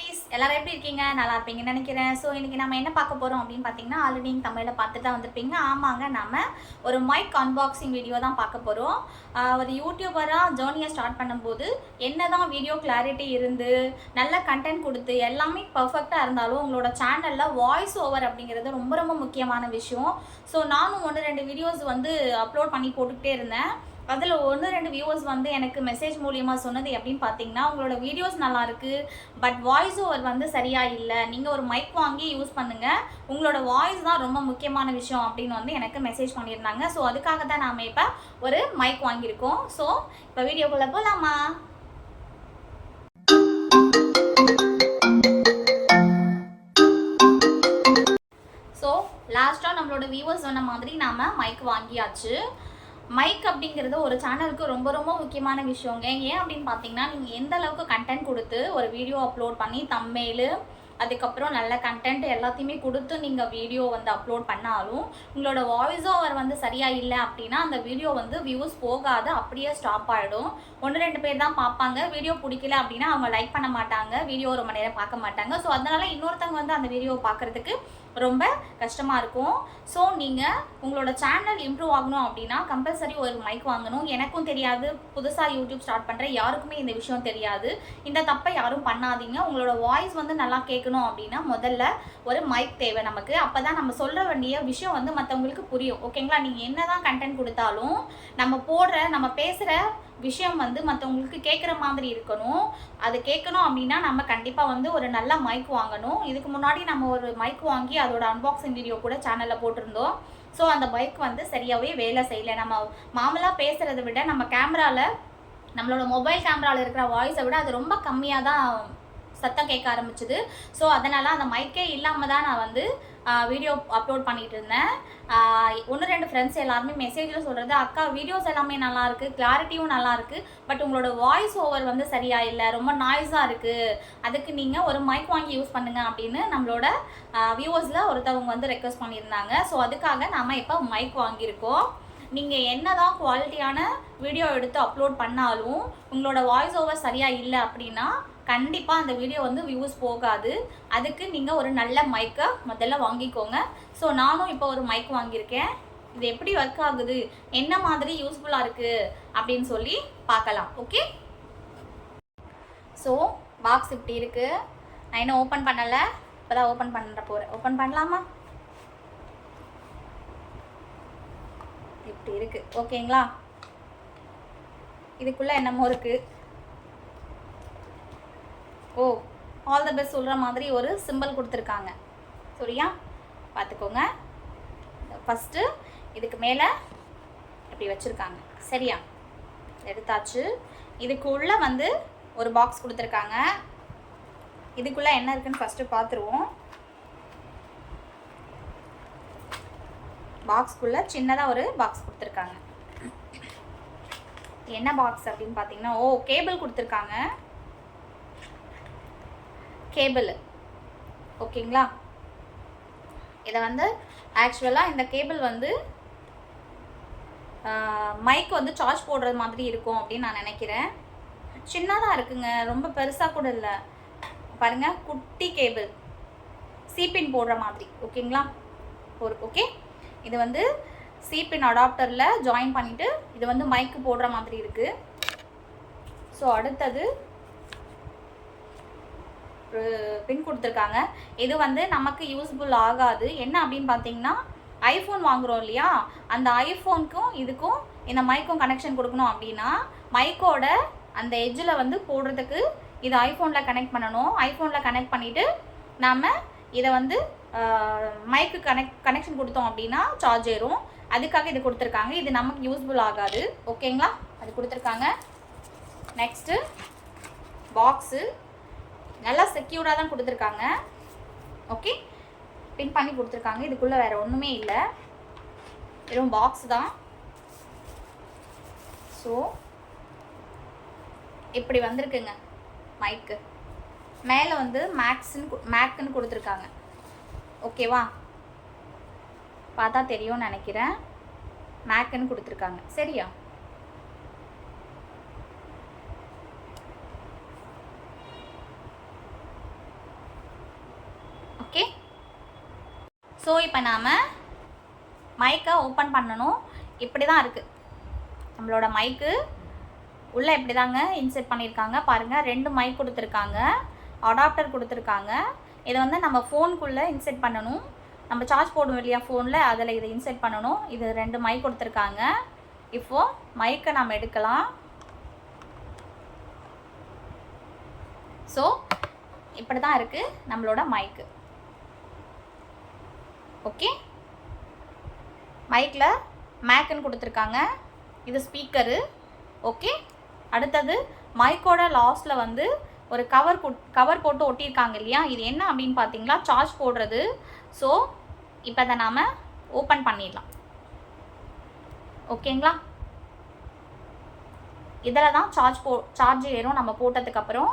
குட்டீஸ் எல்லாரும் எப்படி இருக்கீங்க? நல்லா இருப்பீங்கன்னு நினைக்கிறேன். ஸோ இன்றைக்கி நம்ம என்ன பார்க்க போகிறோம் அப்படின்னு பார்த்தீங்கன்னா ஆல்ரெடி நீங்கள் தமிழில் பார்த்துட்டு தான் வந்திருப்பீங்க. ஆமாங்க நம்ம ஒரு மைக் அன்பாக்சிங் வீடியோ தான் பார்க்க போகிறோம் ஒரு யூடியூபராக ஜேர்னியை ஸ்டார்ட் பண்ணும்போது என்ன தான் வீடியோ கிளாரிட்டி இருந்து நல்ல கண்டென்ட் கொடுத்து எல்லாமே பர்ஃபெக்டாக இருந்தாலும் உங்களோட சேனலில் வாய்ஸ் ஓவர் அப்படிங்கிறது ரொம்ப ரொம்ப முக்கியமான விஷயம். ஸோ நானும் ஒன்று ரெண்டு வீடியோஸ் வந்து அப்லோட் பண்ணி போட்டுக்கிட்டே இருந்தேன். அதில் ஒன்று ரெண்டு வியூவர்ஸ் வந்து எனக்கு மெசேஜ் மூலியமாக சொன்னது எப்படின்னு பார்த்தீங்கன்னா உங்களோட வீடியோஸ் நல்லா இருக்குது பட் வாய்ஸ் ஓவர் வந்து சரியாக இல்லை. நீங்கள் ஒரு மைக் வாங்கி யூஸ் பண்ணுங்கள் உங்களோட வாய்ஸ் தான் ரொம்ப முக்கியமான விஷயம் அப்படின்னு வந்து எனக்கு மெசேஜ் பண்ணியிருந்தாங்க. ஸோ அதுக்காக தான் நாம் இப்போ ஒரு மைக் வாங்கியிருக்கோம். ஸோ இப்போ வீடியோக்குள்ளே போகலாமா ஸோ லாஸ்ட்டாக நம்மளோட வியூவர்ஸ் சொன்ன மாதிரி நாம் மைக் வாங்கியாச்சு. மைக் அப்படிங்கிறது ஒரு சேனலுக்கு ரொம்ப ரொம்ப முக்கியமான விஷயங்க. ஏன் அப்படின்னு பார்த்தீங்கன்னா நீங்கள் எந்த அளவுக்கு கண்டென்ட் கொடுத்து ஒரு வீடியோ அப்லோட் பண்ணி தம்மேலு அதுக்கப்புறம் நல்ல கண்டென்ட் எல்லாத்தையுமே கொடுத்து நீங்கள் வீடியோ வந்து அப்லோட் பண்ணாலும் உங்களோட வாய்ஸ் ஓவர் வந்து சரியாக இல்லை அப்படின்னா அந்த வீடியோ வந்து வியூஸ் போகாது அப்படியே ஸ்டாப் ஆகிடும் ஒன்று ரெண்டு பேர் தான் பார்ப்பாங்க. வீடியோ பிடிக்கல அப்படின்னா அவங்க லைக் பண்ண மாட்டாங்க. வீடியோ ரொம்ப நேரம் பார்க்க மாட்டாங்க. ஸோ அதனால இன்னொருத்தவங்க வந்து அந்த வீடியோவை பார்க்குறதுக்கு ரொம்ப கஷ்டமாக இருக்கும். ஸோ நீங்கள் உங்களோட சேனல் இம்ப்ரூவ் ஆகணும் அப்படின்னா கம்பல்சரி ஒரு மைக் வாங்கணும். எனக்கும் தெரியாது. புதுசாக யூடியூப் ஸ்டார்ட் பண்ணுற யாருக்குமே இந்த விஷயம் தெரியாது. இந்த தப்பை யாரும் பண்ணாதீங்க. உங்களோட வாய்ஸ் வந்து நல்லா கேட்கணும் அப்படின்னா முதல்ல ஒரு மைக் தேவை நமக்கு. அப்போ தான் நம்ம சொல்ல வேண்டிய விஷயம் வந்து மற்றவங்களுக்கு புரியும். ஓகேங்களா நீங்கள் என்ன தான் கண்டென்ட் கொடுத்தாலும் நம்ம போடுற நம்ம பேசுகிற விஷயம் வந்து மற்றவங்களுக்கு கேட்குற மாதிரி இருக்கணும். அது கேட்கணும் அப்படின்னா நம்ம கண்டிப்பாக வந்து ஒரு நல்ல மைக் வாங்கணும். இதுக்கு முன்னாடி நம்ம ஒரு மைக் வாங்கி அதோட அன்பாக்சிங் வீடியோ கூட சேனலில் போட்டிருந்தோம். ஸோ அந்த மைக் வந்து சரியாகவே வேலை செய்யலை. நம்ம மாமலாக பேசுகிறத விட நம்ம கேமராவில் நம்மளோட மொபைல் கேமராவில் இருக்கிற வாய்ஸை விட அது ரொம்ப கம்மியாக தான் சத்தம் கேட்க ஆரம்பிச்சுது. ஸோ அதனால் அந்த மைக்கே இல்லாமல் தான் நான் வந்து வீடியோ அப்லோட் பண்ணிட்டு இருந்தேன் ஒன்று ரெண்டு ஃப்ரெண்ட்ஸ் எல்லாருமே மெசேஜில் சொல்கிறது அக்கா வீடியோஸ் எல்லாமே நல்லாயிருக்கு கிளாரிட்டியும் நல்லாயிருக்கு பட் உங்களோட வாய்ஸ் ஓவர் வந்து சரியாக இல்லை ரொம்ப நாய்ஸாக இருக்குது அதுக்கு நீங்கள் ஒரு மைக் வாங்கி யூஸ் பண்ணுங்கள் அப்படின்னு நம்மளோட வியூவர்ஸில் ஒருத்தவங்க வந்து ரெக்வஸ்ட் பண்ணியிருந்தாங்க. ஸோ அதுக்காக நாம் இப்போ மைக் வாங்கியிருக்கோம். நீங்கள் என்ன தான் குவாலிட்டியான வீடியோ எடுத்து அப்லோட் பண்ணாலும் உங்களோட வாய்ஸ் ஓவர் சரியாக இல்லை அப்படின்னா கண்டிப்பாக அந்த வீடியோ வந்து வியூஸ் போகாது. அதுக்கு நீங்கள் ஒரு நல்ல மைக்கை முதல்ல வாங்கிக்கோங்க. ஸோ நானும் இப்போ ஒரு மைக் வாங்கியிருக்கேன். இது எப்படி ஒர்க் ஆகுது? என்ன மாதிரி யூஸ்ஃபுல்லாக இருக்குது அப்படின்னு சொல்லி பார்க்கலாம். ஓகே ஸோ பாக்ஸ் இப்படி இருக்குது நான் இன்னும் ஓப்பன் பண்ணலை. இப்போ தான் ஓப்பன் பண்ணுற போகிறேன் ஓப்பன் பண்ணலாமா? இப்படி இருக்குது ஓகேங்களா இதுக்குள்ளே என்னமோ இருக்குது ஓ ஆல் த பெஸ்ட் சொல்கிற மாதிரி ஒரு சிம்பிள் கொடுத்துருக்காங்க. சரியா? பார்த்துக்கோங்க. ஃபஸ்ட்டு இதுக்கு மேலே இப்படி வச்சுருக்காங்க. சரியா? எடுத்தாச்சு. இதுக்குள்ளே வந்து ஒரு பாக்ஸ் கொடுத்துருக்காங்க. இதுக்குள்ளே என்ன இருக்குன்னு ஃபஸ்ட்டு பார்த்துருவோம். பாக்ஸ்க்குள்ளே சின்னதாக ஒரு பாக்ஸ் கொடுத்துருக்காங்க. என்ன பாக்ஸ் அப்படின்னு பார்த்தீங்கன்னா ஓ கேபிள் கொடுத்துருக்காங்க. கேபிள். ஓகேங்களா? இதை வந்து ஆக்சுவலாக இந்த கேபிள் வந்து மைக் வந்து சார்ஜ் போடுறது மாதிரி இருக்கும் அப்படின்னு நான் நினைக்கிறேன். சின்னதாக இருக்குங்க ரொம்ப பெருசாக கூட இல்லை. பாருங்கள் குட்டி கேபிள். சீப்பின் போடுற மாதிரி ஓகேங்களா? ஒரு ஓகே? இது வந்து சீப்பின் அடாப்டரில் ஜாயின் பண்ணிவிட்டு இது வந்து மைக்கு போடுற மாதிரி இருக்குது ஸோ அடுத்தது பின் கொடுத்துருக்காங்க. இது வந்து நமக்கு யூஸ்ஃபுல் ஆகாது. என்ன அப்படின்னு பார்த்தீங்கன்னா ஐஃபோன் வாங்குகிறோம் இல்லையா? அந்த ஐஃபோனுக்கும் இதுக்கும் இந்த மைக்கும் கனெக்ஷன் கொடுக்கணும் அப்படின்னா மைக்கோட அந்த எஜ்ஜில் வந்து போடுறதுக்கு இது ஐஃபோனில் கனெக்ட் பண்ணணும். ஐஃபோனில் கனெக்ட் பண்ணிவிட்டு நாம் இதை வந்து மைக்கு கனெக்ட் கனெக்ஷன் கொடுத்தோம் அப்படின்னா சார்ஜ் ஏறும். அதுக்காக இது கொடுத்துருக்காங்க. இது நமக்கு யூஸ்ஃபுல் ஆகாது. ஓகேங்களா அது கொடுத்துருக்காங்க. நெக்ஸ்ட்டு பாக்ஸு நல்லா செக்யூர்டாக தான் கொடுத்துருக்காங்க. ஓகே பின் பண்ணி கொடுத்துருக்காங்க. இதுக்குள்ளே வேறு ஒன்றுமே இல்லை. வெறும் பாக்ஸ் தான். ஸோ இப்படி வந்திருக்குங்க மைக்கு மேலே வந்து மேக்ஸ்ன்னு மேக்குன்னு கொடுத்துருக்காங்க. ஓகேவா பார்த்தா தெரியும்னு நினைக்கிறேன். மேக்குன்னு கொடுத்துருக்காங்க. சரியா? ஸோ இப்போ நாம் மைக்கை ஓப்பன் பண்ணணும். இப்படி தான் இருக்குது நம்மளோட மைக்கு உள்ளே இப்படி தாங்க இன்செர்ட் பண்ணியிருக்காங்க. பாருங்கள் ரெண்டு மைக் கொடுத்துருக்காங்க. அடாப்டர் கொடுத்துருக்காங்க. இதை வந்து நம்ம ஃபோனுக்குள்ளே இன்செர்ட் பண்ணணும். நம்ம சார்ஜ் போடுவோம் இல்லையா ஃபோனில் அதில் இதை இன்செர்ட் பண்ணணும். இது ரெண்டு மைக் கொடுத்துருக்காங்க. இப்போது மைக்கை நம்ம எடுக்கலாம். ஸோ இப்படி தான் இருக்குது நம்மளோட மைக்கு ஓகே? மைக்கில் மேக்குன்னு கொடுத்துருக்காங்க. இது ஸ்பீக்கரு ஓகே? அடுத்தது மைக்கோட லாஸ்ட்டில் வந்து ஒரு கவர் கவர் போட்டு ஒட்டியிருக்காங்க இல்லையா? இது என்ன அப்படின்னு பார்த்தீங்களா? சார்ஜ் போடுறது. ஸோ இப்போ அதை நாம் ஓப்பன் பண்ணிடலாம். ஓகேங்களா? இதில் தான் சார்ஜ் போ சார்ஜ் ஏறும். நம்ம போட்டதுக்கப்புறம்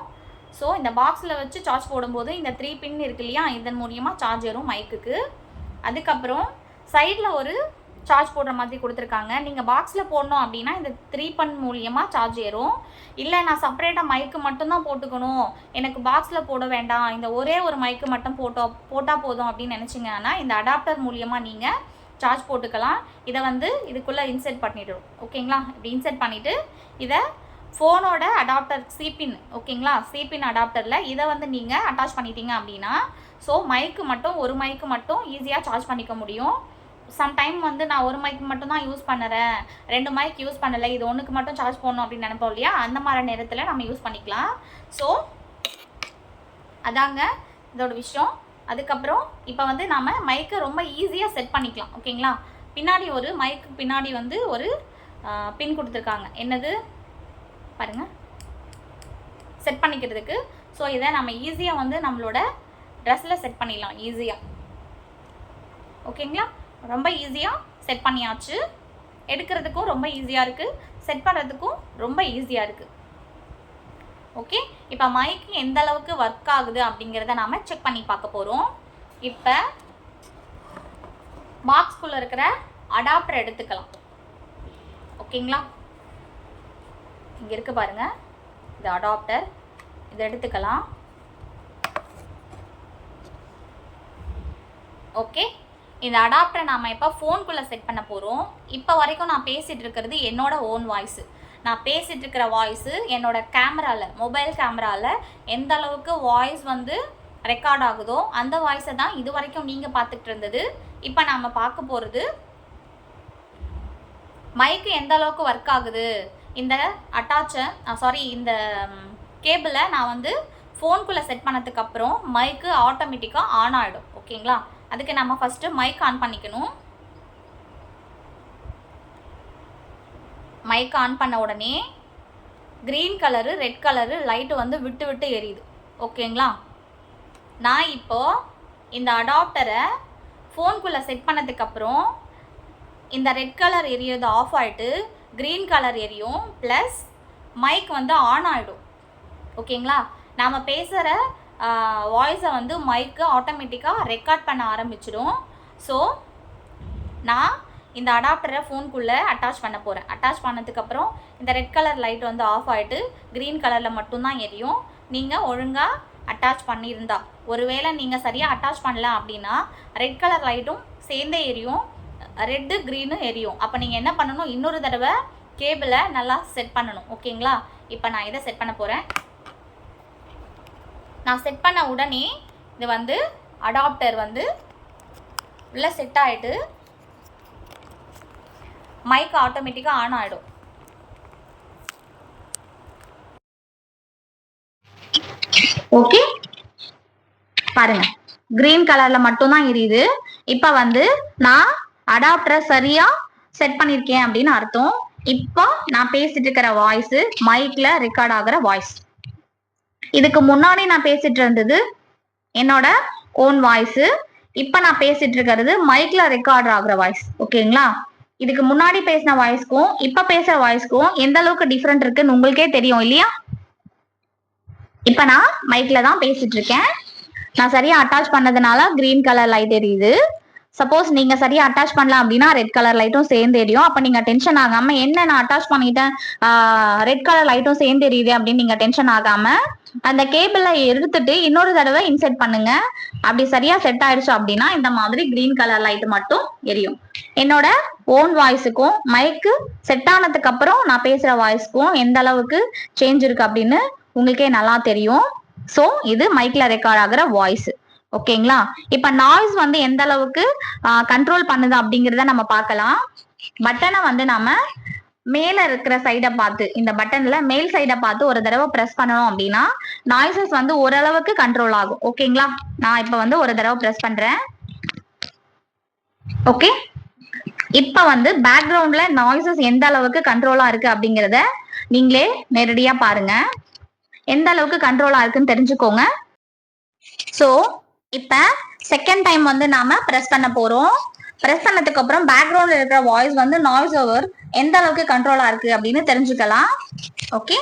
ஸோ இந்த பாக்ஸில் வச்சு சார்ஜ் போடும்போது இந்த த்ரீ பின் இருக்கு இல்லையா? இதன் மூலியமாக சார்ஜ் ஏறும் மைக்குக்கு அதுக்கப்புறம் சைடில் ஒரு சார்ஜ் போடுற மாதிரி கொடுத்துருக்காங்க. நீங்கள் பாக்ஸில் போடணும் அப்படின்னா இந்த த்ரீ பன் மூலியமாக சார்ஜ் ஏறும். இல்லை நான் செப்பரேட்டாக மைக்கு மட்டும்தான் போட்டுக்கணும். எனக்கு பாக்ஸில் போட வேண்டாம். இந்த ஒரே ஒரு மைக்கு மட்டும் போட்டோ போட்டால் போதும் அப்படின்னு நினச்சிங்கன்னா இந்த அடாப்டர் மூலியமாக நீங்கள் சார்ஜ் போட்டுக்கலாம். இதை வந்து இதுக்குள்ளே இன்செர்ட் பண்ணிவிடும் ஓகேங்களா? இப்படி இன்செர்ட் பண்ணிவிட்டு இதை ஃபோனோட அடாப்டர் சிபின் ஓகேங்களா? சிபின் அடாப்டரில் இதை வந்து நீங்கள் அட்டாச் பண்ணிட்டீங்க அப்படின்னா ஸோ மைக்கு மட்டும் ஒரு மைக்கு மட்டும் ஈஸியாக சார்ஜ் பண்ணிக்க முடியும். சம்டைம் வந்து நான் ஒரு மைக் மட்டும் தான் யூஸ் பண்ணுறேன். ரெண்டு மைக் யூஸ் பண்ணலை. இது ஒன்றுக்கு மட்டும் சார்ஜ் பண்ணணும் அப்படின்னு நினைப்போம் இல்லையா? அந்த மாதிரி நேரத்தில் நம்ம யூஸ் பண்ணிக்கலாம். ஸோ அதாங்க இதோட விஷயம். அதுக்கப்புறம் இப்போ வந்து நாம் மைக்கை ரொம்ப ஈஸியாக செட் பண்ணிக்கலாம். ஓகேங்களா? பின்னாடி ஒரு மைக்கு பின்னாடி வந்து ஒரு பின் கொடுத்துருக்காங்க. என்னது? பாருங்கள் செட் பண்ணிக்கிறதுக்கு. ஸோ இதை நம்ம ஈஸியாக வந்து நம்மளோட ட்ரெஸ்ஸில் செட் பண்ணிடலாம் ஈஸியாக ஓகேங்களா ரொம்ப ஈஸியாக செட் பண்ணியாச்சு. எடுக்கிறதுக்கும் ரொம்ப ஈஸியாக இருக்குது செட் பண்ணுறதுக்கும் ரொம்ப ஈஸியாக இருக்குது ஓகே இப்போ மைக்கு எந்த அளவுக்கு ஒர்க் ஆகுது அப்படிங்கிறத நாம் செக் பண்ணி பார்க்க போகிறோம் இப்போ பாக்ஸ்குள்ளே இருக்கிற அடாப்டர் எடுத்துக்கலாம். ஓகேங்களா இங்கே இருக்குது பாருங்கள் இது அடாப்டர் இதை எடுத்துக்கலாம். ஓகே இந்த அடாப்டரை நாம் இப்போ ஃபோனுக்குள்ளே செட் பண்ண போகிறோம் இப்போ வரைக்கும் நான் பேசிகிட்டு இருக்கிறது என்னோட ஓன் வாய்ஸு நான் பேசிகிட்டு இருக்கிற வாய்ஸு என்னோட கேமராவில் மொபைல் கேமராவில் எந்த அளவுக்கு வாய்ஸ் வந்து ரெக்கார்ட் ஆகுதோ அந்த வாய்ஸை தான் இது வரைக்கும் நீங்கள் பார்த்துட்டு இருந்தது. இப்போ நாம் பார்க்க போகிறது மைக்கு எந்த அளவுக்கு ஒர்க் ஆகுது? இந்த அட்டாச்சை சாரி இந்த கேபிளை நான் வந்து ஃபோனுக்குள்ளே செட் பண்ணதுக்கப்புறம் மைக்கு ஆட்டோமேட்டிக்காக ஆன் ஆகிடும் ஓகேங்களா அதுக்கு நம்ம ஃபஸ்ட்டு மைக் ஆன் பண்ணிக்கணும். மைக் ஆன் பண்ண உடனே green colour red colour light வந்து விட்டு விட்டு எரியுது. ஓகேங்களா நான் இப்போது இந்த அடாப்டரை ஃபோனுக்குள்ளே செட் பண்ணதுக்கப்புறம் இந்த ரெட் கலர் எரியது ஆஃப் ஆகிட்டு க்ரீன் கலர் எரியும் ப்ளஸ் மைக் வந்து ஆன் ஆகிடும் ஓகேங்களா நாம் பேசுகிற வாய்ஸை வந்து மைக்கு ஆட்டோமேட்டிக்காக ரெக்கார்ட் பண்ண ஆரம்பிச்சிடும். ஸோ நான் இந்த அடாப்டரை ஃபோனுக்குள்ளே அட்டாச் பண்ண போகிறேன் அட்டாச் பண்ணதுக்கப்புறம் இந்த ரெட் கலர் லைட் வந்து ஆஃப் ஆகிட்டு க்ரீன் கலரில் மட்டும்தான் எரியும். நீங்கள் ஒழுங்காக அட்டாச் பண்ணியிருந்தா. ஒருவேளை நீங்கள் சரியாக அட்டாச் பண்ணல அப்படின்னா ரெட் கலர் லைட்டும் சேர்ந்தே எரியும். ரெட்டு க்ரீனும் எரியும். அப்போ நீங்கள் என்ன பண்ணணும்? இன்னொரு தடவை கேபிளை நல்லா செட் பண்ணணும். ஓகேங்களா இப்போ நான் இதை செட் பண்ண போகிறேன் நான் செட் பண்ண உடனே இது வந்து அடாப்டர் வந்து உள்ளே செட் ஆகிட்டு மைக் ஆட்டோமேட்டிக்காக ஆன் ஆகிடும் ஓகே பாருங்க. கிரீன் கலர்ல மட்டும்தான் எரியுது. இப்போ வந்து நான் அடாப்டரை சரியா செட் பண்ணியிருக்கேன் அப்படின்னு அர்த்தம். இப்போ நான் பேசிட்டு இருக்கிற வாய்ஸ் மைக்ல ரெக்கார்ட் ஆகிற வாய்ஸ் இதுக்கு முன்னாடி நான் பேசிட்டு இருந்தது என்னோட ஓன் வாய்ஸ் இப்போ நான் பேசிட்டு இருக்கிறது மைக்ல ரெக்கார்ட் ஆகுற வாய்ஸ் ஓகேங்களா? இதுக்கு முன்னாடி பேசின வாய்ஸ்க்கும் இப்போ பேசுற வாய்ஸ்க்கும் எந்த அளவுக்கு டிஃப்ரெண்ட் இருக்குன்னு உங்களுக்கே தெரியும் இல்லையா? இப்போ நான் மைக்ல தான் பேசிட்டு இருக்கேன். நான் சரியா அட்டாச் பண்ணதுனால கிரீன் கலர் லைட் எரியுது. சப்போஸ் நீங்க சரியா அட்டாச் பண்ணலாம் அப்படின்னா ரெட் கலர் லைட்டும் சேர்ந்து எரியும். அப்ப நீங்க டென்ஷன் ஆகாம என்ன நான் அட்டாச் பண்ணிட்டேன்? ரெட் கலர் லைட்டும் சேர்ந்து எரியுது அப்படின்னு நீங்க டென்ஷன் ஆகாம அந்த கேபிளை எடுத்துட்டு இன்னொரு தடவை இன்செர்ட் பண்ணுங்க. அப்படி சரியா செட் ஆயிடுச்சு அப்படின்னா இந்த மாதிரி கிரீன் கலர் லைட் மட்டும் எரியும். என்னோட ஓன் வாய்ஸுக்கும் மைக்கு செட் ஆனதுக்கு அப்புறம் நான் பேசுற வாய்ஸ்க்கும் எந்த அளவுக்கு சேஞ்ச் இருக்கு அப்படின்னு உங்களுக்கே நல்லா தெரியும். ஸோ இது மைக்ல ரெக்கார்ட் ஆகுற வாய்ஸ் ஓகேங்களா இப்ப நாய்ஸ் வந்து எந்த அளவுக்கு கண்ட்ரோல் பண்ணுது அப்படிங்கிறத நம்ம பார்க்கலாம். பட்டனை வந்து நாம மேல இருக்கிற சைடை பார்த்து இந்த பட்டன்ல மேல் சைடை பார்த்து ஒரு தடவை பிரஸ் பண்ணணும் அப்படின்னா நாய்ஸஸ் வந்து ஓரளவுக்கு கண்ட்ரோல் ஆகும். ஓகேங்களா நான் இப்ப வந்து ஒரு தடவை பிரஸ் பண்றேன். ஓகே இப்ப வந்து பேக்ரவுண்ட்ல நாய்ஸஸ் எந்த அளவுக்கு கண்ட்ரோலா இருக்கு அப்படிங்கறத நீங்களே நேரடியா பாருங்க. எந்த அளவுக்கு கண்ட்ரோலா இருக்குன்னு தெரிஞ்சுக்கோங்க. ஸோ இப்ப செகண்ட் டைம் வந்து நாம பிரஸ் பண்ண போறோம். பிரஸ் பண்ணதுக்கு அப்புறம் பேக்ரவுண்ட்ல இருக்கிற வாய்ஸ் வந்து நாய்ஸ் ஓவர் எந்த அளவுக்கு கண்ட்ரோலா இருக்கு அப்படின்னு தெரிஞ்சுக்கலாம். ஓகே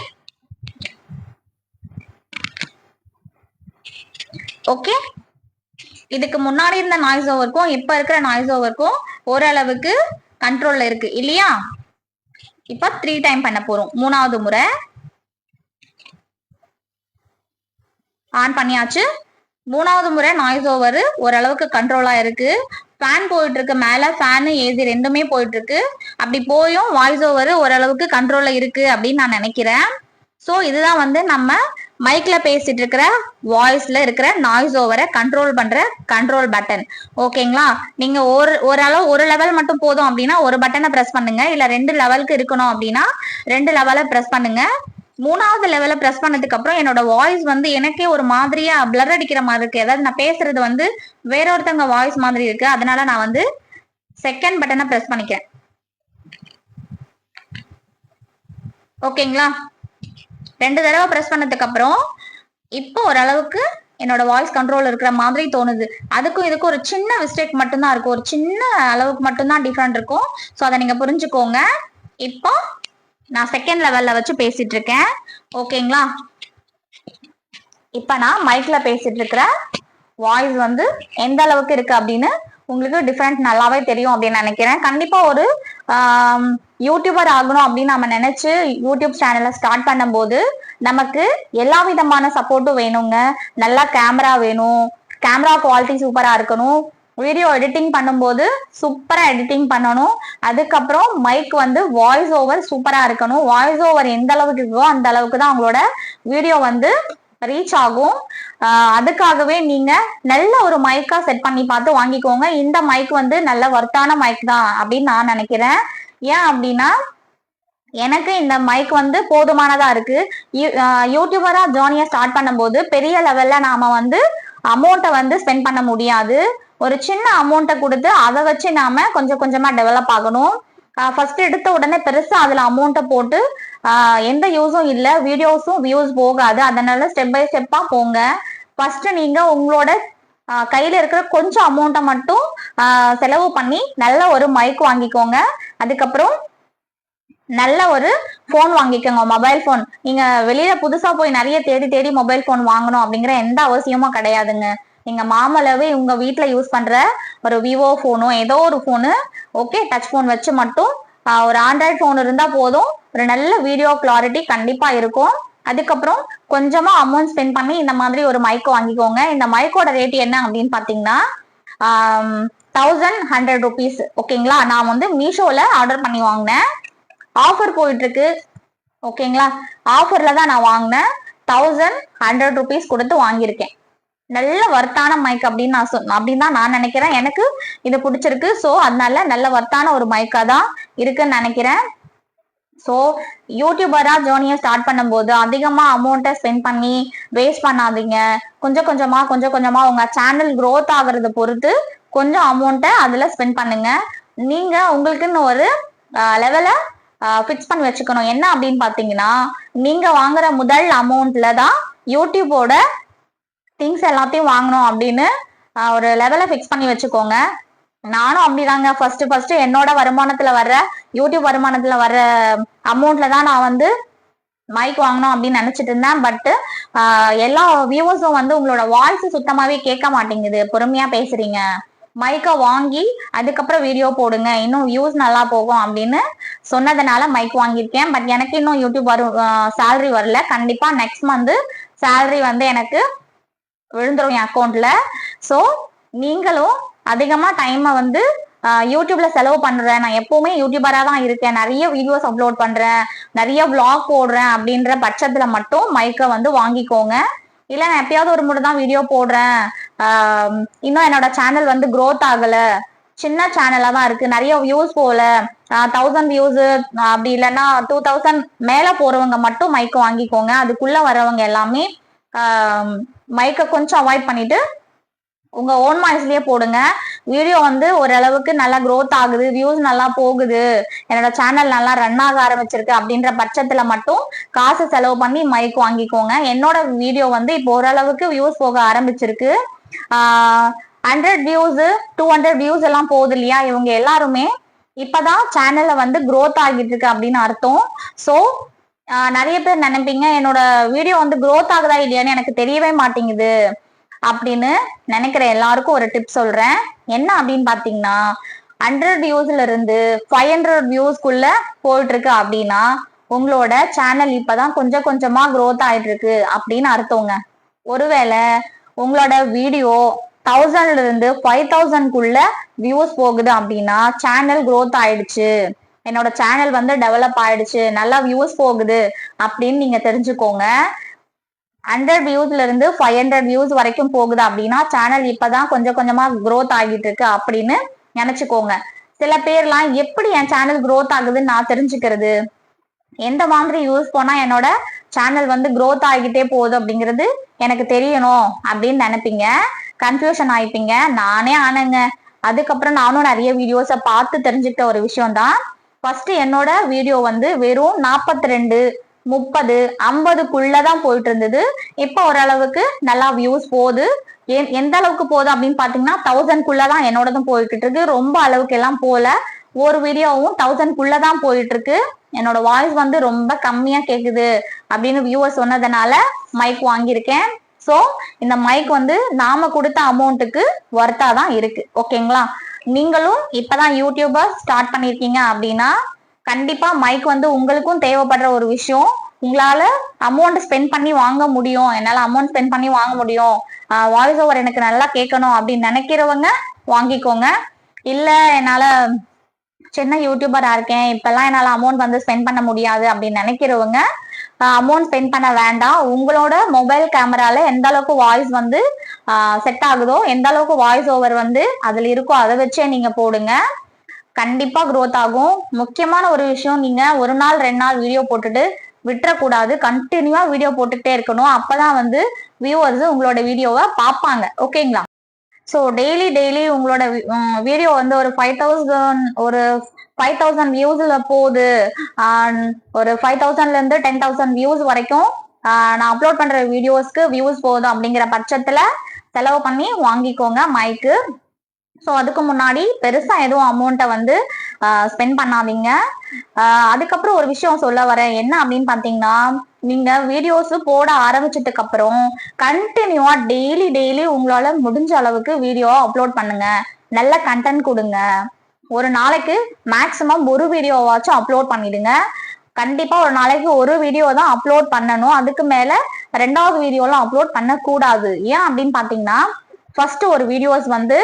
ஓகே இதுக்கு முன்னாடி இருந்த நாய்ஸ் ஓவருக்கும் இப்ப இருக்கிற நாய்ஸ் ஓவருக்கும் ஓரளவுக்கு கண்ட்ரோல்ல இருக்கு. இல்லையா? இப்ப த்ரீ டைம் பண்ண போறோம். மூணாவது முறை. ஆன் பண்ணியாச்சு. மூணாவது முறை நாய்ஸ் ஓவர் ஓரளவுக்கு கண்ட்ரோலா இருக்கு. ஃபேன் போயிட்டு இருக்கு மேல ஃபேனு ஏசி ரெண்டுமே போயிட்டு இருக்கு அப்படி போயும் வாய்ஸ் ஓவர் ஓரளவுக்கு கண்ட்ரோல்ல இருக்கு அப்படின்னு நான் நினைக்கிறேன். ஸோ இதுதான் வந்து நம்ம மைக்ல பேசிட்டு இருக்கிற வாய்ஸ்ல இருக்கிற நாய்ஸ் ஓவரை கண்ட்ரோல் பண்ற கண்ட்ரோல் பட்டன் ஓகேங்களா நீங்க ஒரு ஓரளவு ஒரு லெவல் மட்டும் போதும் அப்படின்னா ஒரு பட்டனை ப்ரெஸ் பண்ணுங்க. இல்ல ரெண்டு லெவலுக்கு இருக்கணும் அப்படின்னா ரெண்டு லெவலை ப்ரெஸ் பண்ணுங்க. மூணாவது லெவல பிரஸ் பண்ணதுக்கு அப்புறம் என்னோட வாய்ஸ் வந்து எனக்கே ஒரு மாதிரியா பிளர் அடிக்கிற மாதிரி இருக்கு. அதாவது நான் பேசுறது வந்து வேற ஒருத்தவங்க வாய்ஸ் மாதிரி இருக்கு. அதனால நான் வந்து செகண்ட் பட்டனை பிரஸ் பண்ணிக்கிறேன். ஓகேங்களா? ரெண்டு தடவை பிரஸ் பண்ணதுக்கு அப்புறம் இப்போ ஓரளவுக்கு என்னோட வாய்ஸ் கண்ட்ரோல் இருக்கிற மாதிரி தோணுது. அதுக்கும் இதுக்கும் ஒரு சின்ன மிஸ்டேக் மட்டும்தான் இருக்கும். ஒரு சின்ன அளவுக்கு மட்டும்தான் டிஃப்ரெண்ட் இருக்கும். ஸோ அதை நீங்க புரிஞ்சுக்கோங்க. இப்போ நான் செகண்ட் லெவல்ல வச்சு பேசிட்டு இருக்கேன் ஓகேங்களா இப்ப நான் மைக்ல பேசிட்டு இருக்கிற வாய்ஸ் வந்து எந்த அளவுக்கு இருக்கு அப்படின்னு உங்களுக்கு டிஃப்ரெண்ட் நல்லாவே தெரியும் அப்படின்னு நினைக்கிறேன். கண்டிப்பா ஒரு யூடியூபர் ஆகணும் அப்படின்னு நம்ம நினைச்சு யூடியூப் சேனலை ஸ்டார்ட் பண்ணும்போது நமக்கு எல்லா விதமான சப்போர்ட்டும் வேணுங்க. நல்லா கேமரா வேணும். கேமரா குவாலிட்டி சூப்பரா இருக்கணும். வீடியோ எடிட்டிங் பண்ணும்போது சூப்பரா எடிட்டிங் பண்ணணும். அதுக்கப்புறம் மைக் வந்து வாய்ஸ் ஓவர் சூப்பரா இருக்கணும். வாய்ஸ் ஓவர் எந்த அளவுக்கு இருக்கோ அந்த அளவுக்கு தான் அவங்களோட வீடியோ வந்து ரீச் ஆகும். அதுக்காகவே நீங்க நல்ல ஒரு மைக்கா செட் பண்ணி பார்த்து வாங்கிக்கோங்க. இந்த மைக் வந்து நல்ல ஒர்த்தான மைக் தான் அப்படின்னு நான் நினைக்கிறேன். ஏன் அப்படின்னா எனக்கு இந்த மைக் வந்து போதுமானதா இருக்கு. யூடியூபரா ஜேர்னியை ஸ்டார்ட் பண்ணும்போது பெரிய லெவல்ல நாம வந்து அமௌண்ட்டை வந்து ஸ்பெண்ட் பண்ண முடியாது. ஒரு சின்ன அமௌண்ட்டை கொடுத்து அதை வச்சு நாம கொஞ்சம் கொஞ்சமா டெவலப் ஆகணும். ஃபர்ஸ்ட் எடுத்த உடனே பெருசா அதுல அமௌண்ட்டை போட்டு எந்த யூஸும் இல்லை வீடியோஸும் வியூஸ் போகாது. அதனால ஸ்டெப் பை ஸ்டெப்பா போங்க. ஃபர்ஸ்ட் நீங்க உங்களோட கையில இருக்கிற கொஞ்சம் அமௌண்ட்டை மட்டும் செலவு பண்ணி நல்ல ஒரு மைக் வாங்கிக்கோங்க. அதுக்கப்புறம் நல்ல ஒரு ஃபோன் வாங்கிக்கோங்க மொபைல் ஃபோன் நீங்க வெளியில புதுசா போய் நிறைய தேடி தேடி மொபைல் ஃபோன் வாங்கணும் அப்படிங்கிற எந்த அவசியமும் கிடையாதுங்க. நீங்க மாமலவே உங்க வீட்டுல யூஸ் பண்ற ஒரு விவோ போனோ ஏதோ ஒரு போனு ஓகே டச் போன் வச்சு மட்டும் ஒரு ஆண்ட்ராய்ட் போன் இருந்தா போதும். ஒரு நல்ல வீடியோ கிளாரிட்டி கண்டிப்பா இருக்கும். அதுக்கப்புறம் கொஞ்சமா அமௌண்ட் ஸ்பெண்ட் பண்ணி இந்த மாதிரி ஒரு மைக் வாங்கிக்கோங்க. இந்த மைக்கோட ரேட் என்ன அப்படின்னு பாத்தீங்கன்னா தௌசண்ட் ஹண்ட்ரட் ருபீஸ் ஓகேங்களா நான் வந்து மீஷோல ஆர்டர் பண்ணி வாங்கினேன். ஆஃபர் போயிட்டு இருக்கு ஓகேங்களா ஆஃபர்ல தான் நான் வாங்கினேன். தௌசண்ட் ஹண்ட்ரட் ருபீஸ் கொடுத்து வாங்கியிருக்கேன். நல்ல வர்த்தான மைக் அப்படின்னு நான் சொன்ன அப்படின்னு தான் நான் நினைக்கிறேன். எனக்கு இது பிடிச்சிருக்கு. ஸோ அதனால நல்ல வர்த்தான ஒரு மைக்கா தான் இருக்குன்னு நினைக்கிறேன். ஸோ யூடியூபரா ஜேர்னியை ஸ்டார்ட் பண்ணும்போது அதிகமாக அமௌண்ட்டை ஸ்பெண்ட் பண்ணி வேஸ்ட் பண்ணாதீங்க. கொஞ்சம் கொஞ்சமா கொஞ்சம் கொஞ்சமா உங்க சேனல் க்ரோத் ஆகுறத பொறுத்து கொஞ்சம் அமௌண்ட்டை அதில் ஸ்பெண்ட் பண்ணுங்க. நீங்க உங்களுக்குன்னு ஒரு லெவலை ஃபிக்ஸ் பண்ணி வச்சுக்கணும். என்ன அப்படின்னு பார்த்தீங்கன்னா நீங்க வாங்குற முதல் அமௌண்ட்ல தான் யூடியூபோட திங்ஸ் எல்லாத்தையும் வாங்கணும் அப்படின்னு ஒரு லெவலை ஃபிக்ஸ் பண்ணி வச்சுக்கோங்க. நானும் அப்படிதாங்க. ஃபர்ஸ்ட் ஃபர்ஸ்ட் என்னோட வருமானத்துல வர்ற யூடியூப் வருமானத்துல வர்ற அமௌண்ட்ல தான் நான் வந்து மைக் வாங்கணும் அப்படின்னு நினைச்சிட்டு இருந்தேன். பட் எல்லா வியூவர்ஸும் வந்து உங்களோட வாய்ஸ் சுத்தமாவே கேட்க மாட்டேங்குது. பொறுமையா பேசுறீங்க. மைக்கை வாங்கி அதுக்கப்புறம் வீடியோ போடுங்க. இன்னும் வியூஸ் நல்லா போகும் அப்படின்னு சொன்னதுனால மைக் வாங்கியிருக்கேன். பட் எனக்கு இன்னும் யூடியூப் வரும் சேலரி வரல. கண்டிப்பா நெக்ஸ்ட் மந்த் சேலரி வந்து எனக்கு விழுந்துரும் என் அக்கௌண்ட்ல ஸோ நீங்களும் அதிகமா டைமை வந்து யூடியூப்ல செலவு பண்றேன். நான் எப்பவுமே யூடியூபரா தான் இருக்கேன். நிறைய வீடியோஸ் அப்லோட் பண்றேன். நிறைய விளாக் போடுறேன் அப்படின்ற பட்சத்துல மட்டும் மைக்கை வந்து வாங்கிக்கோங்க. இல்ல நான் எப்பயாவது ஒரு முறை தான் வீடியோ போடுறேன். இன்னும் என்னோட சேனல் வந்து க்ரோத் ஆகல. சின்ன சேனலா தான் இருக்கு. நிறைய வியூஸ் போல. தௌசண்ட் வியூஸ் அப்படி இல்லைன்னா டூ தௌசண்ட் மேல போறவங்க மட்டும் மைக் வாங்கிக்கோங்க. அதுக்குள்ள வரவங்க எல்லாமே மைக்கை கொஞ்சம் அவாய்ட் பண்ணிட்டு உங்க ஓன் வாய்ஸ்லயே போடுங்க. வீடியோ வந்து ஓரளவுக்கு நல்லா க்ரோத் ஆகுது வியூஸ் நல்லா போகுது. என்னோட சேனல் நல்லா ரன் ஆக ஆரம்பிச்சிருக்கு அப்படின்ற பட்சத்துல மட்டும் காசு செலவு பண்ணி மைக் வாங்கிக்கோங்க. என்னோட வீடியோ வந்து இப்போ ஓரளவுக்கு வியூஸ் போக ஆரம்பிச்சிருக்கு. Hundred views two hundred views எல்லாம் போகுது இல்லையா? இவங்க எல்லாருமே இப்பதான் சேனல்ல வந்து க்ரோத் ஆகிட்டு இருக்கு அப்படின்னு அர்த்தம். ஸோ நிறைய பேர் நினைப்பீங்க என்னோட வீடியோ வந்து க்ரோத் ஆகுதா இல்லையான்னு எனக்கு தெரியவே மாட்டேங்குது அப்படின்னு நினைக்கிற எல்லாருக்கும் ஒரு டிப் சொல்றேன். என்ன அப்படின்னு பாத்தீங்கன்னா ஹண்ட்ரட் வியூஸ்ல இருந்து ஃபைவ் ஹண்ட்ரட் வியூஸ்க்குள்ள போயிட்டு இருக்கு அப்படின்னா உங்களோட சேனல் இப்பதான் கொஞ்சம் கொஞ்சமா க்ரோத் ஆயிட்டு இருக்கு அப்படின்னு அர்த்தங்க. ஒருவேளை உங்களோட வீடியோ தௌசண்ட்ல இருந்து ஃபைவ் தௌசண்ட்குள்ள வியூஸ் போகுது அப்படின்னா சேனல் க்ரோத் ஆயிடுச்சு. என்னோட சேனல் வந்து டெவலப் ஆயிடுச்சு. நல்லா வியூஸ் போகுது அப்படின்னு நீங்க தெரிஞ்சுக்கோங்க. ஹண்ட்ரட் வியூஸ்ல இருந்து ஃபைவ் ஹண்ட்ரட் வியூஸ் வரைக்கும் போகுது அப்படின்னா சேனல் இப்பதான் கொஞ்சம் கொஞ்சமா க்ரோத் ஆகிட்டு இருக்கு அப்படின்னு நினைச்சுக்கோங்க. சில பேர்லாம் எப்படி என் சேனல் க்ரோத் ஆகுதுன்னு நான் தெரிஞ்சுக்கிறது? எந்த மாதிரி யூஸ் போனா என்னோட சேனல் வந்து க்ரோத் ஆகிட்டே போகுது அப்படிங்கிறது எனக்கு தெரியணும் அப்படின்னு நினைப்பீங்க. கன்ஃபியூஷன் ஆயிப்பீங்க. நானே ஆனேங்க. அதுக்கப்புறம் நானும் நிறைய வீடியோஸை பார்த்து தெரிஞ்சுக்கிட்ட ஒரு விஷயம் தான் ஃபர்ஸ்ட் என்னோட வீடியோ வந்து வெறும் நாற்பத்தி ரெண்டு முப்பது ஐம்பதுக்குள்ளதான் போயிட்டு இருந்தது இப்போ ஓரளவுக்கு நல்லா வியூஸ் போகுது. எந்த அளவுக்கு போகுது அப்படின்னு பாத்தீங்கன்னா தௌசண்ட்குள்ளதான் என்னோடதும் போய்கிட்டு இருக்கு ரொம்ப அளவுக்கு எல்லாம் போல ஒரு வீடியோவும் தௌசண்ட்குள்ளதான் போயிட்டு இருக்கு என்னோட வாய்ஸ் வந்து ரொம்ப கம்மியா கேக்குது அப்படின்னு வியூவர் சொன்னதுனால மைக் வாங்கியிருக்கேன். ஸோ இந்த மைக் வந்து நாம கொடுத்த அமௌண்ட்டுக்கு ஒர்த்தா தான் இருக்கு. ஓகேங்களா நீங்களும் இப்பதான் யூடியூபர் ஸ்டார்ட் பண்ணிருக்கீங்க அப்படின்னா கண்டிப்பா மைக் வந்து உங்களுக்கும் தேவைப்படுற ஒரு விஷயம். உங்களால அமௌண்ட் ஸ்பெண்ட் பண்ணி வாங்க முடியும். என்னால அமௌண்ட் ஸ்பெண்ட் பண்ணி வாங்க முடியும். வாய்ஸ் ஓவர் எனக்கு நல்லா கேட்கணும் அப்படின்னு நினைக்கிறவங்க வாங்கிக்கோங்க. இல்ல என்னால சின்ன யூடியூபரா இருக்கேன். இப்பெல்லாம் என்னால அமௌண்ட் வந்து ஸ்பெண்ட் பண்ண முடியாது அப்படின்னு நினைக்கிறவங்க அமௌண்ட் ஸ்பெண்ட் பண்ண வேண்டாம். உங்களோட மொபைல் கேமரால எந்த அளவுக்கு வாய்ஸ் வந்து செட் ஆகுதோ எந்த அளவுக்கு வாய்ஸ் ஓவர் வந்து அதுல இருக்கோ அதை வச்சே நீங்க போடுங்க. கண்டிப்பா க்ரோத் ஆகும். முக்கியமான ஒரு விஷயம் நீங்க ஒரு நாள் ரெண்டு நாள் வீடியோ போட்டுட்டு விட்டுறக்கூடாது. கண்டினியூவா வீடியோ போட்டுக்கிட்டே இருக்கணும். அப்பதான் வந்து வியூவர்ஸ் உங்களோட வீடியோவை பார்ப்பாங்க. ஓகேங்களா ஸோ டெய்லி டெய்லி உங்களோட வீடியோ வந்து ஒரு ஃபைவ் தௌசண்ட் ஒரு ஃபைவ் தௌசண்ட் வியூஸ்ல போகுது. ஒரு ஃபைவ் தௌசண்ட்ல இருந்து டென் தௌசண்ட் வியூஸ் வரைக்கும் நான் அப்லோட் பண்ற வீடியோஸ்க்கு வியூஸ் போகுது அப்படிங்கிற பட்சத்துல செலவு பண்ணி வாங்கிக்கோங்க மைக்கு ஸோ அதுக்கு முன்னாடி பெருசா எதுவும் அமௌண்ட்டை வந்து ஸ்பெண்ட் பண்ணாதீங்க. அதுக்கப்புறம் ஒரு விஷயம் சொல்ல வரேன். என்ன அப்படின்னு பாத்தீங்கன்னா நீங்க வீடியோஸ் போட ஆரம்பிச்சதுக்கு அப்புறம் கண்டினியூவா டெய்லி டெய்லி உங்களால முடிஞ்ச அளவுக்கு வீடியோ அப்லோட் பண்ணுங்க. நல்ல கண்டென்ட் கொடுங்க. ஒரு நாளைக்கு மேக்சிமம் ஒரு வீடியோவாச்சும் அப்லோட் பண்ணிடுங்க. கண்டிப்பா ஒரு நாளைக்கு ஒரு வீடியோ தான் அப்லோட் பண்ணணும். அதுக்கு மேல ரெண்டாவது வீடியோலாம் அப்லோட் பண்ணக்கூடாது. ஏன் அப்படின்னு பாத்தீங்கன்னா ஃபர்ஸ்ட் ஒரு வீடியோஸ் வந்து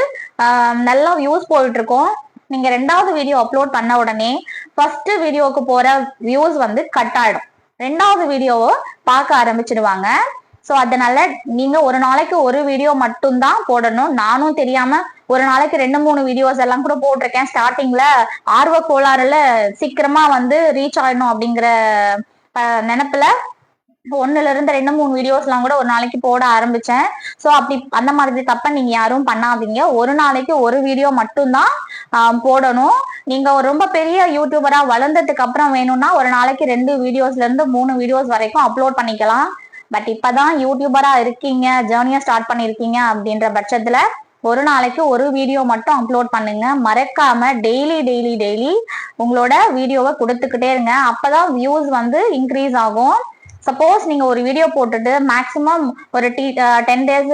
நல்லா வியூஸ் போயிட்டு இருக்கோம் நீங்க ரெண்டாவது வீடியோ அப்லோட் பண்ண உடனே ஃபர்ஸ்ட் வீடியோவுக்கு போற வியூஸ் வந்து கட் ஆயிடும். ரெண்டாவது வீடியோவை பார்க்க ஆரம்பிச்சிடுவாங்க. ஸோ அதனால நீங்க ஒரு நாளைக்கு ஒரு வீடியோ மட்டும்தான் போடணும். நானும் தெரியாம ஒரு நாளைக்கு ரெண்டு மூணு வீடியோஸ் எல்லாம் கூட போட்டிருக்கேன். ஸ்டார்டிங்ல ஆர்வ கோளாறுல சீக்கிரமா வந்து ரீச் ஆயிடணும் அப்படிங்கிற நினப்புல நினைப்புல ஒண்ணுல இருந்து ரெண்டு மூணு வீடியோஸ் எல்லாம் கூட ஒரு நாளைக்கு போட ஆரம்பிச்சேன். சோ அப்படி அந்த மாதிரி தப்ப நீங்க யாரும் பண்ணாதீங்க. ஒரு நாளைக்கு ஒரு வீடியோ மட்டும்தான் போடணும். நீங்க ஒரு ரொம்ப பெரிய யூடியூபரா வளர்ந்ததுக்கு அப்புறம் வேணும்னா ஒரு நாளைக்கு ரெண்டு வீடியோஸ்ல இருந்து மூணு வீடியோஸ் வரைக்கும் அப்லோட் பண்ணிக்கலாம். பட் இப்பதான் யூடியூபரா இருக்கீங்க ஜேர்னியா ஸ்டார்ட் பண்ணிருக்கீங்க அப்படின்ற பட்சத்துல ஒரு நாளைக்கு ஒரு வீடியோ மட்டும் அப்லோட் பண்ணுங்க. மறக்காம டெய்லி டெய்லி டெய்லி உங்களோட வீடியோவை கொடுத்துக்கிட்டே இருங்க. அப்பதான் வியூஸ் வந்து இன்க்ரீஸ் ஆகும். சப்போஸ் நீங்க ஒரு வீடியோ போட்டுட்டு மேக்ஸிமம் ஒரு டி டென் டேஸ்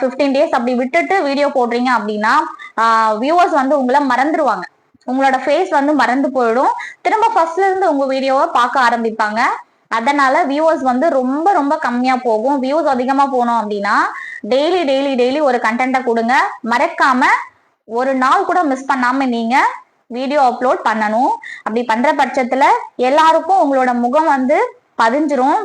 ஃபிஃப்டீன் டேஸ் அப்படி விட்டுட்டு வீடியோ போடுறீங்க அப்படின்னா வியூவர்ஸ் வந்து உங்களை மறந்துடுவாங்க உங்களோட ஃபேஸ் வந்து மறந்து போயிடும். திரும்ப ஃபர்ஸ்ட்ல இருந்து உங்க வீடியோவை பார்க்க ஆரம்பிப்பாங்க. அதனால வியூவர்ஸ் வந்து ரொம்ப ரொம்ப கம்மியா போகும். வியூஸ் அதிகமா போனோம் அப்படின்னா டெய்லி டெய்லி டெய்லி ஒரு கண்டென்ட்டை கொடுங்க. மறக்காம ஒரு நாள் கூட மிஸ் பண்ணாம நீங்க வீடியோ அப்லோட் பண்ணணும். அப்படி பண்ற பட்சத்துல எல்லாருக்கும் உங்களோட முகம் வந்து பதிஞ்சிரும்.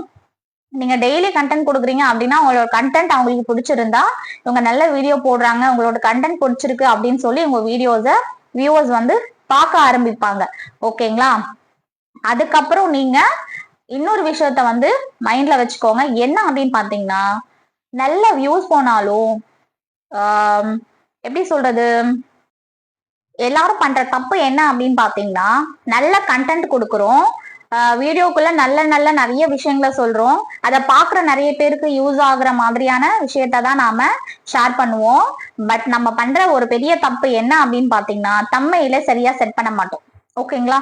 நீங்க டெய்லி கண்டென்ட் கொடுக்குறீங்க அப்படின்னா உங்களோட கண்டென்ட் அவங்களுக்கு பிடிச்சிருந்தா இவங்க நல்ல வீடியோ போடுறாங்க உங்களோட கண்டென்ட் பிடிச்சிருக்கு அப்படின்னு சொல்லி உங்க வீடியோஸை வியூவர்ஸ் வந்து பார்க்க ஆரம்பிப்பாங்க. ஓகேங்களா அதுக்கப்புறம் நீங்க இன்னொரு விஷயத்த வந்து மைண்ட்ல வச்சுக்கோங்க. என்ன அப்படின்னு பாத்தீங்கன்னா நல்ல வியூஸ் போனாலும் எப்படி சொல்றது? எல்லாரும் பண்ற தப்பு என்ன அப்படின்னு பாத்தீங்கன்னா நல்ல கண்டென்ட் கொடுக்குறோம். வீடியோக்குள்ள நல்ல நல்ல நிறைய விஷயங்களை சொல்றோம். அதை பாக்குற நிறைய பேருக்கு யூஸ் ஆகுற மாதிரியான விஷயத்த தான் நாம ஷேர் பண்ணுவோம். பட் நம்ம பண்ற ஒரு பெரிய தப்பு என்ன அப்படின்னு பாத்தீங்கன்னா தம்மையில சரியா செட் பண்ண மாட்டோம். ஓகேங்களா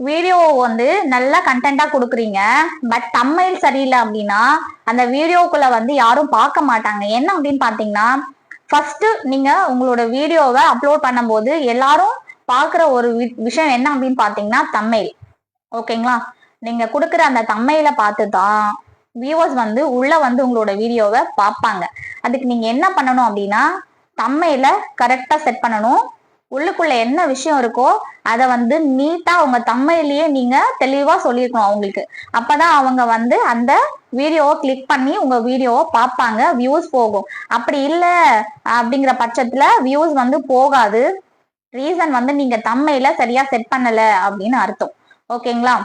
வீடியோ வந்து நல்ல கண்டென்ட்டா கொடுக்குறீங்க. பட் தம்மையில் சரியில்லை அப்படின்னா அந்த வீடியோக்குள்ள வந்து யாரும் பார்க்க மாட்டாங்க. என்ன அப்படின்னு பாத்தீங்கன்னா ஃபர்ஸ்ட் நீங்க உங்களோட வீடியோவை அப்லோட் பண்ணும்போது எல்லாரும் பார்க்குற ஒரு வி- விஷயம் என்ன அப்படின்னு பாத்தீங்கன்னா தமிழ் ஓகேங்களா நீங்க கொடுக்குற அந்த தம்மையில பார்த்து தான் வியூவர்ஸ் வந்து உள்ள வந்து உங்களோட வீடியோவை பார்ப்பாங்க. அதுக்கு நீங்க என்ன பண்ணணும் அப்படின்னா தம்மையில கரெக்டா செட் பண்ணணும். உள்ளுக்குள்ள என்ன விஷயம் இருக்கோ அதை வந்து நீட்டா உங்க தம்மையிலேயே நீங்க தெளிவா சொல்லியிருக்கணும் அவங்களுக்கு. அப்பதான் அவங்க வந்து அந்த வீடியோவை கிளிக் பண்ணி உங்க வீடியோவை பார்ப்பாங்க வியூஸ் போகும். அப்படி இல்லை அப்படிங்கிற பட்சத்துல வியூஸ் வந்து போகாது. ரீசன் வந்து நீங்க தம்மையில சரியா செட் பண்ணல அப்படின்னு அர்த்தம். ஓகேங்களா?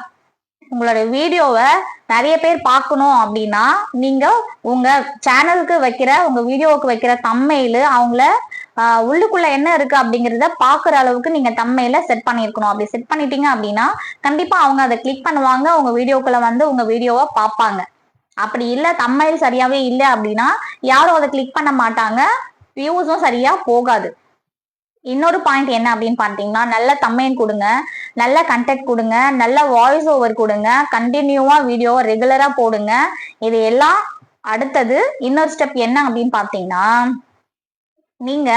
உங்களோட வீடியோவை நிறைய பேர் பார்க்கணும் அப்படின்னா நீங்க உங்க சேனலுக்கு வைக்கிற உங்க வீடியோவுக்கு வைக்கிற தம்மையில அவங்கள உள்ளுக்குள்ள என்ன இருக்கு அப்படிங்கறத பாக்குற அளவுக்கு நீங்க தம்மையில செட் பண்ணிருக்கணும் அப்படி செட் பண்ணிட்டீங்க அப்படின்னா கண்டிப்பா அவங்க அதை கிளிக் பண்ணுவாங்க. உங்க வீடியோக்குள்ள வந்து உங்க வீடியோவை பார்ப்பாங்க. அப்படி இல்ல தம்மையில் சரியாவே இல்லை அப்படின்னா யாரும் அதை கிளிக் பண்ண மாட்டாங்க. வியூஸும் சரியா போகாது. இன்னொரு பாயிண்ட் என்ன அப்படின்னு பார்த்தீங்கன்னா நல்ல தம்மையன் கொடுங்க. நல்ல கண்டென்ட் கொடுங்க. நல்ல வாய்ஸ் ஓவர் கொடுங்க. கண்டினியூவா வீடியோவை ரெகுலரா போடுங்க. இது எல்லாம் அடுத்தது இன்னொரு ஸ்டெப் என்ன அப்படின்னு பார்த்தீங்கன்னா நீங்க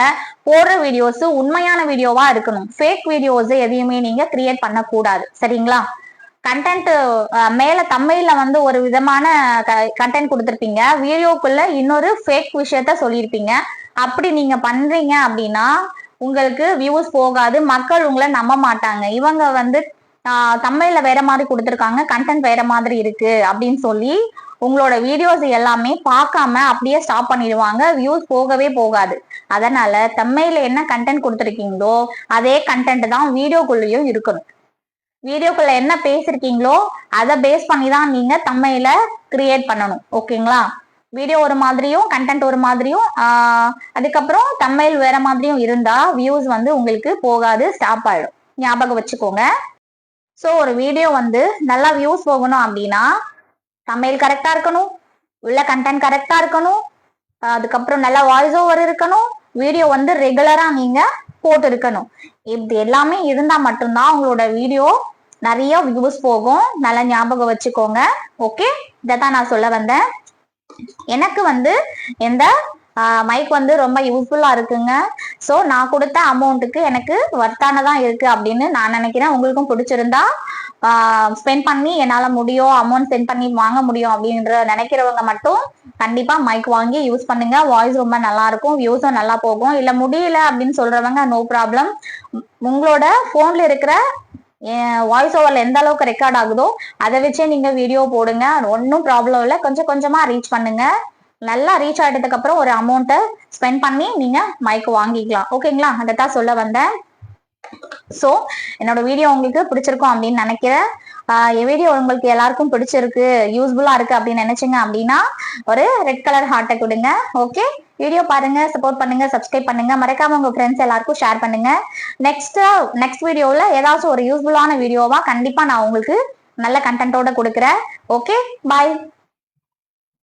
போடுற வீடியோஸ் உண்மையான வீடியோவா இருக்கணும். ஃபேக் வீடியோஸ் எதையுமே நீங்க கிரியேட் பண்ணக்கூடாது. சரிங்களா? கண்டென்ட் மேல தமிழ்ல வந்து ஒரு விதமான கண்டென்ட் கொடுத்துருப்பீங்க. வீடியோக்குள்ள இன்னொரு ஃபேக் விஷயத்த சொல்லியிருப்பீங்க. அப்படி நீங்க பண்றீங்க அப்படின்னா உங்களுக்கு வியூஸ் போகாது. மக்கள் உங்களை நம்ப மாட்டாங்க. இவங்க வந்து தமிழ்ல வேற மாதிரி கொடுத்துருக்காங்க. கண்டென்ட் வேற மாதிரி இருக்கு அப்படின்னு சொல்லி உங்களோட வீடியோஸ் எல்லாமே பார்க்காம அப்படியே ஸ்டாப் பண்ணிடுவாங்க. வியூஸ் போகவே போகாது. அதனால தம்மையில என்ன கண்டென்ட் கொடுத்துருக்கீங்களோ அதே கண்டென்ட் தான் வீடியோக்குள்ளேயும் இருக்கணும். வீடியோக்குள்ள என்ன பேசிருக்கீங்களோ அதை பேஸ் பண்ணி தான் நீங்க தம்மையில கிரியேட் பண்ணணும். ஓகேங்களா வீடியோ ஒரு மாதிரியும் கண்டென்ட் ஒரு மாதிரியும் அதுக்கப்புறம் தம்மையில் வேற மாதிரியும் இருந்தா வியூஸ் வந்து உங்களுக்கு போகாது ஸ்டாப் ஆயிடும். ஞாபகம் வச்சுக்கோங்க. ஸோ ஒரு வீடியோ வந்து நல்லா வியூஸ் போகணும் அப்படின்னா சமையல் கரெக்டா இருக்கணும். உள்ள கண்டென்ட் கரெக்டா இருக்கணும். அதுக்கப்புறம் நல்ல வாய்ஸ் ஓவர் இருக்கணும். வீடியோ வந்து ரெகுலரா நீங்க போட்டு இருக்கணும் இப்படி எல்லாமே இருந்தா மட்டும்தான் உங்களோட வீடியோ நிறைய வியூஸ் போகும். நல்லா ஞாபகம் வச்சுக்கோங்க. ஓகே இதை தான் நான் சொல்ல வந்தேன். எனக்கு வந்து எந்த மைக் வந்து ரொம்ப யூஸ்ஃபுல்லா இருக்குங்க. ஸோ நான் கொடுத்த அமௌண்ட்டுக்கு எனக்கு ஒர்த்தானதான் இருக்கு அப்படின்னு நான் நினைக்கிறேன். உங்களுக்கும் பிடிச்சிருந்தா ஸ்பெண்ட் பண்ணி என்னால் முடியும் அமௌண்ட் ஸ்பெண்ட் பண்ணி வாங்க முடியும் அப்படின்ற நினைக்கிறவங்க மட்டும் கண்டிப்பா மைக் வாங்கி யூஸ் பண்ணுங்க. வாய்ஸ் ரொம்ப நல்லா இருக்கும் வியூஸும் நல்லா போகும். இல்லை முடியல அப்படின்னு சொல்றவங்க நோ ப்ராப்ளம் உங்களோட ஃபோன்ல இருக்கிற வாய்ஸ் ஓவர்ல எந்த அளவுக்கு ரெக்கார்ட் ஆகுதோ அதை வச்சே நீங்க வீடியோ போடுங்க. ஒன்றும் ப்ராப்ளம் இல்லை. கொஞ்சம் கொஞ்சமா ரீச் பண்ணுங்க. நல்லா ரீச் ஆயிட்டதுக்கு அப்புறம் ஒரு அமௌண்ட்டை ஸ்பெண்ட் பண்ணி நீங்க மைக் வாங்கிக்கலாம். ஓகேங்களா அதை தான் சொல்ல வந்தேன். ஸோ என்னோட வீடியோ உங்களுக்கு பிடிச்சிருக்கும் அப்படின்னு நினைக்கிறேன். என் வீடியோ உங்களுக்கு எல்லாருக்கும் பிடிச்சிருக்கு யூஸ்ஃபுல்லா இருக்கு அப்படின்னு நினைச்சீங்க அப்படின்னா ஒரு ரெட் கலர் ஹார்ட்டை கொடுங்க. ஓகே வீடியோ பாருங்க சப்போர்ட் பண்ணுங்க சப்ஸ்கிரைப் பண்ணுங்க. மறக்காம உங்க ஃப்ரெண்ட்ஸ் எல்லாருக்கும் ஷேர் பண்ணுங்க. நெக்ஸ்ட் நெக்ஸ்ட் வீடியோவில் ஏதாச்சும் ஒரு யூஸ்ஃபுல்லான வீடியோவா கண்டிப்பா நான் உங்களுக்கு நல்ல கண்டென்ட்டோட கொடுக்குறேன். Okay bye